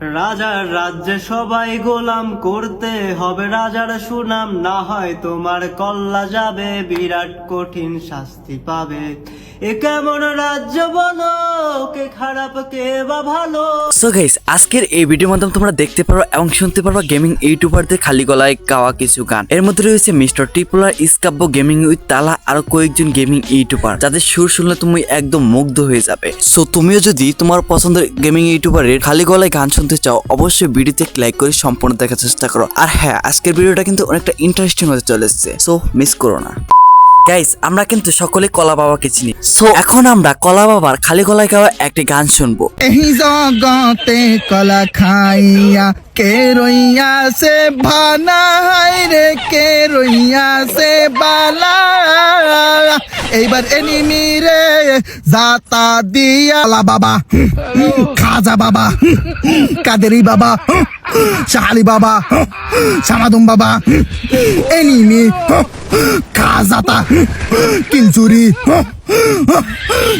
রাজার রাজ্যে সবাই গোলাম করতে হবে। রাজার সুনাম না হয় তোমার, কল্লা যাবে, বিরাট কঠিন শাস্তি পাবে। এ কেমন রাজ্য বলো, কে খারাপ, কে বা ভালো? সো গাইস আজকের এই ভিডিওর মাধ্যমে তোমরা দেখতে পারো এবং শুনতে পারো গেমিং ইউটিউবারদের খালি গলায় গাওয়া কিছু গান। এর মধ্যে রয়েছে মিস্টার টিপুলার ইস্কাব্য গেমিং উইথ তালা আরও কয়েকজন গেমিং ইউটিউবার যাদের সুর শুনলে তুমি একদম মুগ্ধ হয়ে যাবে। সো তুমিও যদি তোমার পছন্দের গেমিং ইউটিউবারের খালি গলায় গান শুনতে চাও, অবশ্যই ভিডিওতে লাইক করে সম্পূর্ণ দেখার চেষ্টা করো। আর হ্যাঁ আজকের ভিডিওটা কিন্তু অনেকটা ইন্টারেস্টিং হতে চলেছে সো মিস করো না। গাইস আমরা কিন্তু সকলে কলা বাবাকে চিনি। সো এখন আমরা কলা বাবার খালি গলায় গাওয়া একটি গান শুনব। এই জগতে কলা খাইয়া কে রইয়া সে ভানা? রে, কে রইয়া সে বালা? এইবার এনিমি রে জাতা দিয়া বাবা। খাজা বাবা। কাদেরি বাবা। শাহালি বাবা। শামাদুম বাবা। এনিমি। খাজাতা। কিলচুরি।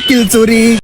কিলচুরি।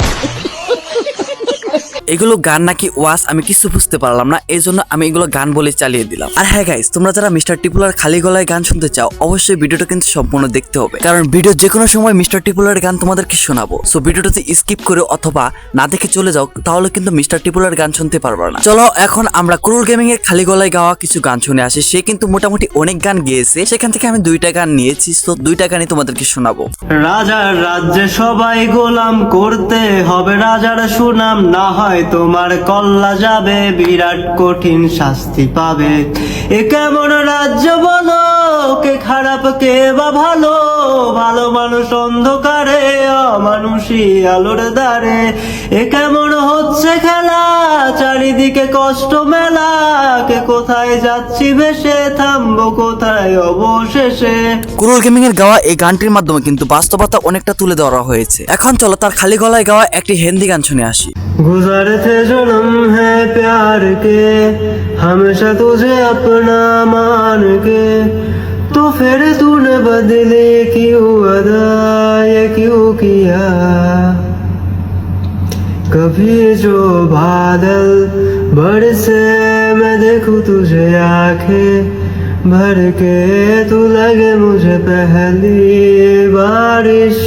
এগুলো গান নাকি ওয়াস আমি কিছু বুঝতে পারলাম না এই জন্য আমি এগুলো গান বলে চালিয়ে দিলাম। আর হ্যাঁ গাইস তোমরা যারা মিস্টার টিপুলার খালি গলায় গান শুনতে চাও, অবশ্যই ভিডিওটা কিন্তু সম্পূর্ণ দেখতে হবে। কারণ ভিডিও যে কোনো সময় মিস্টার টিপুলার গান তোমাদেরকে শোনাবো। সো ভিডিওটাতে স্কিপ করে অথবা না দেখে চলে যাও, তাহলে কিন্তু মিস্টার টিপুলার গান শুনতে পারবে না। চলো, এখন আমরা ক্রুল গেমিং এর খালি গলায় গাওয়া কিছু গান শুনে আসি। সে কিন্তু মোটামুটি অনেক গান গেয়েছে। সেখান থেকে আমি দুইটা গান নিয়েছি তো দুইটা গানই তোমাদেরকে শোনাবো। রাজার রাজ্যে সবাই গোলাম করতে হবে, রাজার সুনাম না হয় তোমার কল্লা যাবে, বিরাট কঠিন শাস্তি পাবে। এ কেমন রাজ্য বলো, কে খারাপ, কে বা ভালো? ভালো মানুষ অন্ধকারে অমানুষী আলোর দ্বারে এ কেমন হচ্ছে খেলা চারিদিকে কষ্ট মেলা কে কোথায় যাচ্ছি ভেসে থামবো কোথায় অবশেষে কুরুল গেমিং এর গাওয়া এই গানটির মাধ্যমে কিন্তু বাস্তবতা অনেকটা তুলে ধরা হয়েছে এখন চলো তার খালি গলায় গাওয়া একটি হিন্দি গান শুনে আসি गुजर थे जन्म है प्यार के हमेशा तुझे अपना मान के तो फिर तूने बदले क्यों अदा ये क्यों किया? कभी जो बादल बरसे मैं देखूँ तुझे आँखें भर के, तू लगे मुझे पहली बारिश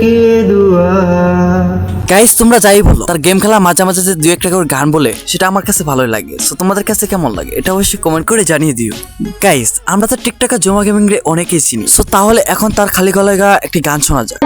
की दुआ। গাইস তোমরা যাই বলো, তার গেম খেলা মাঝে মাঝে যে দুই একটা করে গান বলে, সেটা আমার কাছে ভালোই লাগে। সো তোমাদের কাছে কেমন লাগে? এটা অবশ্যই কমেন্ট করে জানিয়ে দিও। গাইস আমরা তো টিকটকা জমা গেমিং রে অনেকেই চিনি। সো তাহলে এখন তার খালি গলায় গা একটি গান শোনা যাক।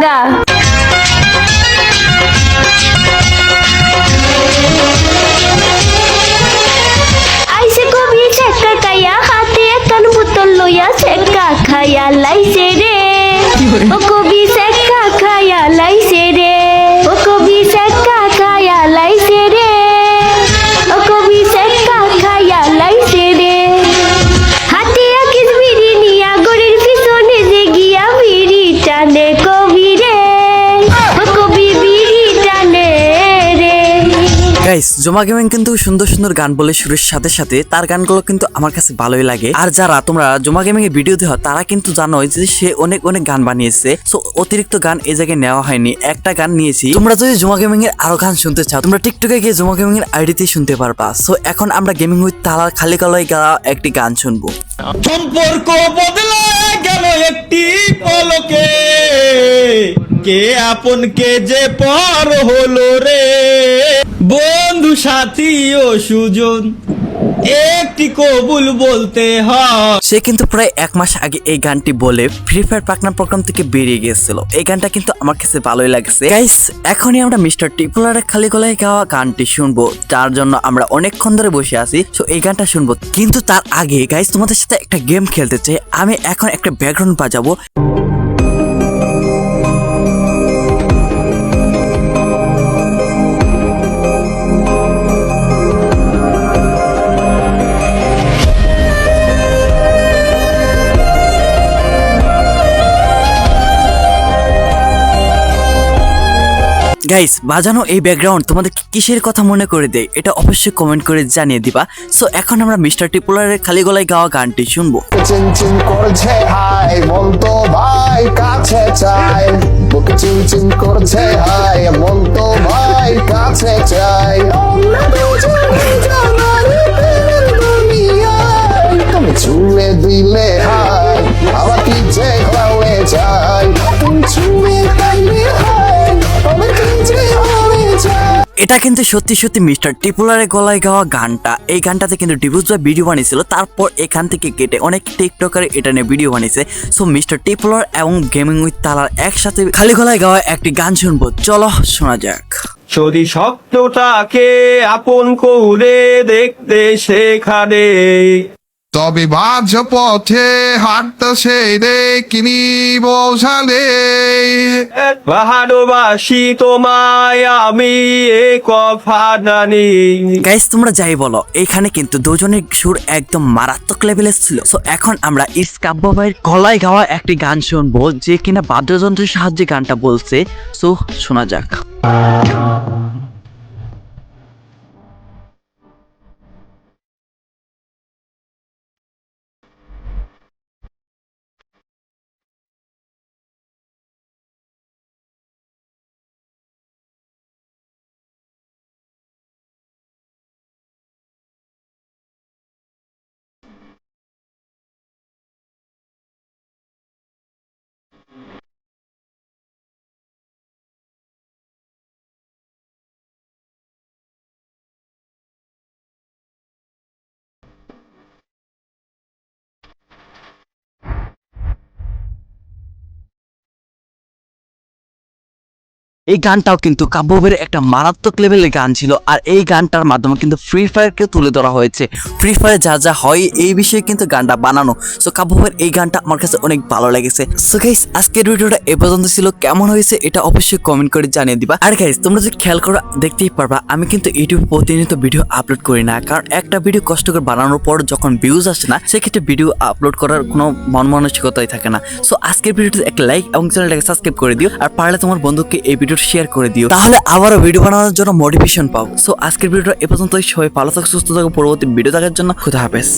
গাইস জমা গেমিং কিন্তু সুন্দর সুন্দর গান বলে শুরুর সাথে সাথে তার গানগুলো কিন্তু আমার কাছে ভালোই লাগে। আর যারা তোমরা জমা গেমিং এর ভিডিও দেওয়া তারা কিন্তু জানো যে সে অনেক অনেক গান বানিয়েছে। সো অতিরিক্ত গান এই জায়গায় নেওয়া হয়নি। একটা গান নিয়েছি। তোমরা যদি জমা গেমিং এর আরও গান শুনতে চাও, তোমরা টিকটকে গিয়ে জমা গেমিং এর আইডিতে শুনতে পারবা। সো এখন আমরা গেমিং উইথ তালার খালি গলায় গাওয়া একটি গান শুনব। সম্পর্ক বদলে গেল একটি পলকে। কে আপন কে যে পর হলো রে? বন্ধু সাথী ও সুজন, একটি কবুল বলতে হয়। সে কিন্তু প্রায় এক মাস আগে এই গানটি বলে ফ্রি ফায়ার পাকনা প্রোগ্রাম থেকে বেরিয়ে গিয়েছিল এই গানটা কিন্তু আমার কাছে ভালোই লাগছে। গাইস এখনই আমরা মিস্টার টিপুলারের খালি গলায় গাওয়া গানটি শুনব। তার জন্য আমরা অনেকক্ষণ ধরে বসে আছি, তো এই গানটা শুনব। কিন্তু তার আগে গাইস তোমাদের সাথে একটা গেম খেলতে চাই। আমি এখন একটা ব্যাকগ্রাউন্ড বাজাবো। গাইস বাজানো এই ব্যাকগ্রাউন্ড তোমাদের কিসের কথা মনে করে দেয় এটা অবশ্যই কমেন্ট করে জানিয়ে দিবা সো এখন আমরা মিস্টার টিপুলারের খালি গলায় গাওয়া গানটি শুনব করছে হাই মন তো ভাই কাছে চাই বুক চিনচিন করছে হাই মন ভাই কাছে চাই এটা কিন্তু সত্যি সত্যি মিস্টার টিপুলারের গলায় গাওয়া গানটা। এই গানটাতে কিন্তু ডিভোর্স ভাই ভিডিও বানিয়েছিল। তারপর এখান থেকে কেটে অনেক টিকটকার এটা নিয়ে ভিডিও বানিয়েছে। সো মিস্টার টিপুলার এবং গেমিং উইথ তালার একসাথে খালি গলায় গাওয়া একটি গান শুনব। চলো শোনা যাক। যদি স্বপ্নটাকে আপন করে দেখতে সেখানে তবে বাজ পথে হাঁটতে সেই কিনি বোঝালে। ভালোবাসি তোমায় আমি কথা জানি। গাইস তোমরা যাই বলো এখানে কিন্তু দুজনের সুর একদম মারাত্মক লেভেলের ছিল। সো এখন আমরা ইসকাব্য ভাইয়ের গলায় গাওয়া একটি গান শুনব যে কিনা বাদ্যযন্ত্রের সাহায্যে গানটা বলছে। সো শোনা যাক। এই গানটাও কিন্তু কাব্যবের একটা মারাত্মক লেভেলের গান ছিল। আর এই গানটার মাধ্যমে কিন্তু ফ্রি ফায়ারকে তুলে ধরা হয়েছে। ফ্রি ফায়ার যা যা হয়, এই বিষয়ে কিন্তু গানটা বানানো। সো কাব্যবের এই গানটা আমার কাছে অনেক ভালো লেগেছে। সো গাইস আজকের ভিডিওটা এ পর্যন্ত ছিল। কেমন হয়েছে এটা অবশ্যই কমেন্ট করে জানিয়ে দিবা। আর গাইস তোমরা যদি খেয়াল করো, দেখতেই পারবা, আমি কিন্তু ইউটিউবে প্রতিনিয়ত ভিডিও আপলোড করি না। কারণ একটা ভিডিও কষ্ট করে বানানোর পর যখন ভিউজ আসে না, সেক্ষেত্রে ভিডিও আপলোড করার কোনো মন মানসিকতাই থাকে না। সো আজকের ভিডিওতে একটা লাইক এবং চ্যানেলটাকে সাবস্ক্রাইব করে দিও। আর পারলে তোমার বন্ধুকে এই ভিডিওটা শেয়ার করে দিও। তাহলে আবারও ভিডিও বানানোর জন্য মোটিভেশন পাবো সো আজকের ভিডিওটা এ পর্যন্তই। সবাই ভালো থাকো, সুস্থ থাকো। পরবর্তী ভিডিও দেখার জন্য খুদা হাফেজ।